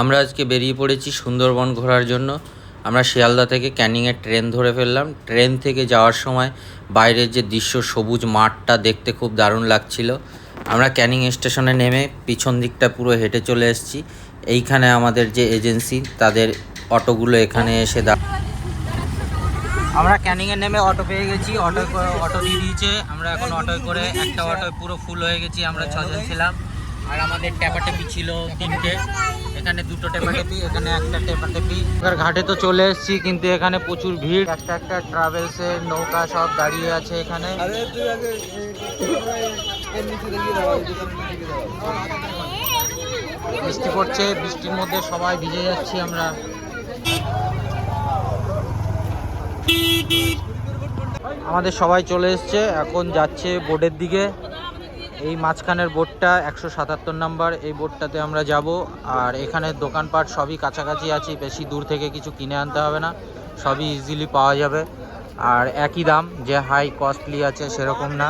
আমরা আজকে বেরিয়ে পড়েছি সুন্দরবন ঘোরার জন্য। আমরা শিয়ালদা থেকে ক্যানিংয়ের ট্রেন ধরে ফেললাম। ট্রেন থেকে যাওয়ার সময় বাইরের যে দৃশ্য, সবুজ মাঠটা দেখতে খুব দারুণ লাগছিল। আমরা ক্যানিং স্টেশনে নেমে পিছন দিকটা পুরো হেঁটে চলে এসেছি। এইখানে আমাদের যে এজেন্সি, তাদের অটোগুলো এখানে এসে দা আমরা ক্যানিংয়ে নেমে অটো পেয়ে গেছি। অটো অটো দিয়ে দিয়েছে। আমরা এখন অটোয় করে একটা অটোয় পুরো ফুল হয়ে গেছি। আমরা ছজন ছিলাম। আর আমাদের ট্যাপাটেপি ছিল তিনটে। এখানে দুটো টেপাটেপি এখানে একটা টেপাটেপি এবার ঘাটে তো চলে এসেছি কিন্তু এখানে প্রচুর ভিড়। একটা একটা ট্রাভেলসের নৌকা সব দাঁড়িয়ে আছে এখানে। এর বৃষ্টি পড়ছে বৃষ্টির মধ্যে সবাই ভিজে যাচ্ছি আমরা। আমাদের সবাই চলে এসছে এখন যাচ্ছে বোর্ডের দিকে। এই মাঝখানের বোর্ডটা একশো সাতাত্তর নাম্বার, এই বোর্ডটাতে আমরা যাব। আর এখানে দোকানপাট সবই কাছাকাছি আছে, বেশি দূর থেকে কিছু কিনে আনতে হবে না, সবই ইজিলি পাওয়া যাবে। আর একই দাম, যে হাই কস্টলি আছে সেরকম না,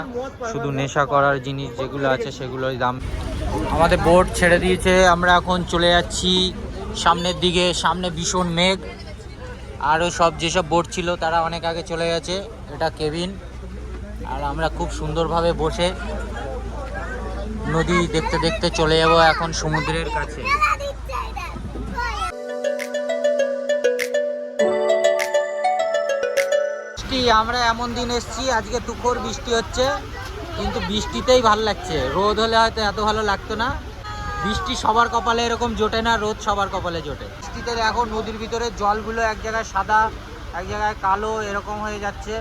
শুধু নেশা করার জিনিস যেগুলো আছে সেগুলোই দাম। আমাদের বোর্ড ছেড়ে দিয়েছে, আমরা এখন চলে যাচ্ছি সামনের দিকে, সামনে ভীষণ মেঘ। আরও সব যেসব বোর্ড ছিল, তারা অনেক আগে চলে গেছে, এটা কেবিন। আর আমরা খুব সুন্দরভাবে বসে নদী দেখতে দেখতে চলে যাব এখন সমুদ্রের কাছে। আমরা এমন দিন এসেছি, আজকে তুখোর বৃষ্টি হচ্ছে, কিন্তু বৃষ্টিতেই ভালো লাগছে। রোদ হলে হয়তো এত ভালো লাগতো না। বৃষ্টি সবার কপালে এরকম জোটে না, রোদ সবার কপালে জোটে। বৃষ্টিতে দেখো নদীর ভিতরে জলগুলো এক জায়গায় সাদা, এক জায়গায় কালো, এরকম হয়ে যাচ্ছে।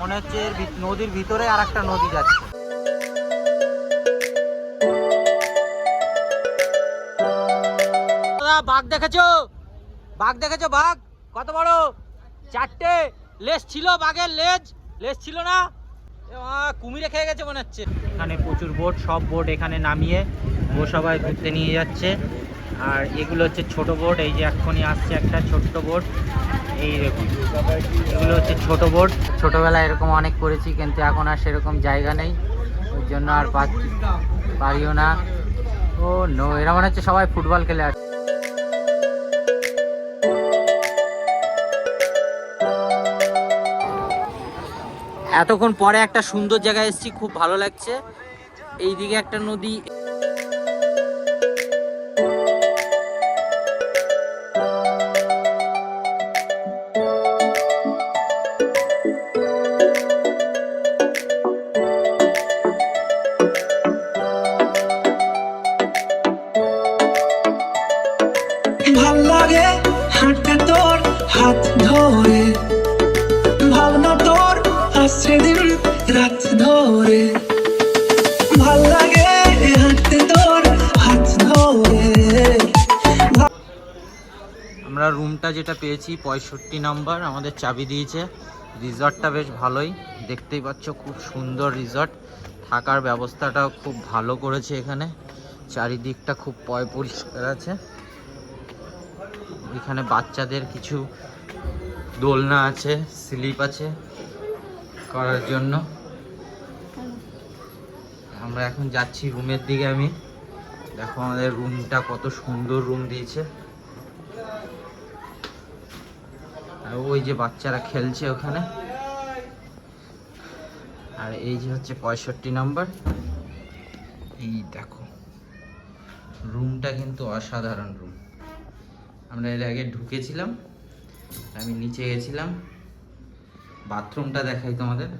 মনে হচ্ছে নদীর ভিতরে আর একটা নদী যাচ্ছে। বাঘ দেখেছ? বাঘ দেখেছ বাঘ? কত বড়? চারটে। লেজ ছিল বাঘের লেজ। লেজ ছিল না? কুমিরে খেয়ে গেছে মনে হচ্ছে। এখানে প্রচুর বোট, সব বোট এখানে নামিয়ে ও সবাই ঘুরতে নিয়ে যাচ্ছে। আর এগুলো হচ্ছে ছোট বোট, এই যে এক্ষুনি আসছে একটা ছোট্ট বোট। এই এগুলো হচ্ছে ছোট বোট। ছোটবেলায় এরকম অনেক করেছি, কিন্তু এখন আর সেরকম জায়গা নেই। ওই জন্য আর পারিও না। ও নো, এরা মনে হচ্ছে সবাই ফুটবল খেলে আসছে এতক্ষণ পরে একটা সুন্দর জায়গায় এসেছি খুব ভালো লাগছে। এইদিকে একটা নদী। আসছে দিন রাত ধরে। ভালো লাগে হাঁটতে তোর হাত ধরে। আমরা রুমটা যেটা পেয়েছি, পঁয়ষট্টি নাম্বার, আমাদের চাবি দিয়েছে। রিসর্টটা বেশ ভালোই। দেখতেই পাচ্ছ খুব সুন্দর রিসর্ট। থাকার ব্যবস্থাটাও খুব ভালো করেছে এখানে। চারিদিকটা খুব পয় পরিষ্কার আছে। এখানে বাচ্চাদের কিছু দোলনা আছে, স্লিপ আছে। করার জন্য। আমরা এখন যাচ্ছি রুমের দিকে আমি। দেখো আমাদের রুমটা কত সুন্দর রুম দিয়েছে। আর ওই যে বাচ্চারা খেলছে ওখানে। আর এই যে হচ্ছে পঁয়ষট্টি নাম্বার। এই দেখো। রুমটা কিন্তু অসাধারণ রুম। আমরা এর আগে ঢুকেছিলাম। আমি নিচে গেছিলাম। বাথরুমটা দেখাই তোমাদের।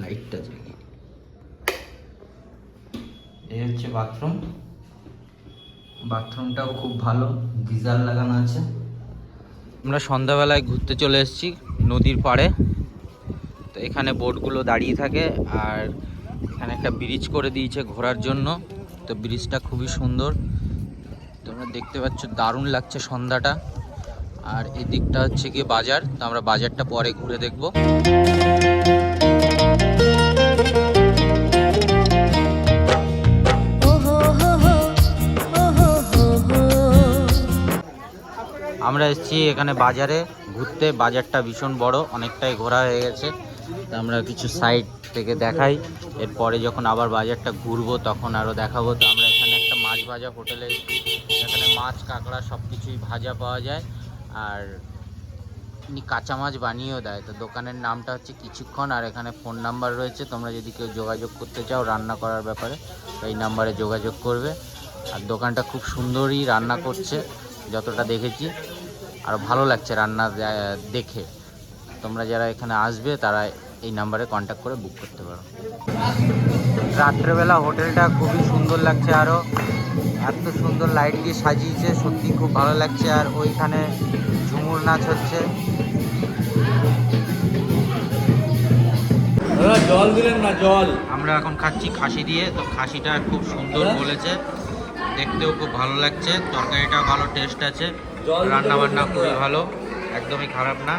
লাইটটা জ্বালিয়ে এই হচ্ছে বাথরুম। বাথরুমটাও খুব ভালো, গিজার লাগানো আছে। আমরা সন্ধ্যাবেলায় ঘুরতে চলে এসেছি নদীর পাড়ে। তো এখানে বোটগুলো দাঁড়িয়ে থাকে আর এখানে একটা ব্রিজ করে দিয়েছে ঘোরার জন্য। তো ব্রিজটা খুবই সুন্দর। তোমরা দেখতে পাচ্ছ দারুণ লাগছে সন্ধ্যাটা। আর এদিকটা হচ্ছে গিয়ে বাজার, তো আমরা বাজারটা পরে ঘুরে দেখব। আমরা এসেছি এখানে বাজারে, ঘুরতে। বাজারটা ভীষণ বড়, অনেকটাই ঘোরা হয়ে গেছে। তো আমরা কিছু সাইড থেকে দেখাই। এরপরে যখন আবার বাজারটা ঘুরবো, তখন আরও দেখাবো। তো আমরা এখানে একটা মাছ ভাজা হোটেলে এখানে মাছ, কাঁকড়া সব কিছুই ভাজা পাওয়া যায়। আর ইনি কাঁচা মাছ বানিয়েও দেয়। তো দোকানের নামটা হচ্ছে কিছুক্ষণ আর এখানে ফোন নাম্বার রয়েছে। তোমরা যদি কেউ যোগাযোগ করতে চাও রান্না করার ব্যাপারে, তো এই নাম্বারে যোগাযোগ করবে। আর দোকানটা খুব সুন্দরই রান্না করছে, যতটা দেখেছি। আর ভালো লাগছে রান্না দেখে। তোমরা যারা এখানে আসবে, তারা এই নাম্বারে কন্ট্যাক্ট করে বুক করতে পারো। রাত্রেবেলা হোটেলটা খুবই সুন্দর লাগছে আরও এত সুন্দর লাইট দিয়ে সাজিয়েছে সত্যি খুব ভালো লাগছে। আর ওইখানে ঝুমুর নাচ হচ্ছে। জল দিলেন না জল? আমরা এখন খাচ্ছি খাসি দিয়ে তো খাসিটা খুব সুন্দর বলেছে। দেখতেও খুব ভালো লাগছে তরকারিটা ভালো টেস্ট আছে। রান্না বান্না খুবই ভালো একদমই খারাপ না।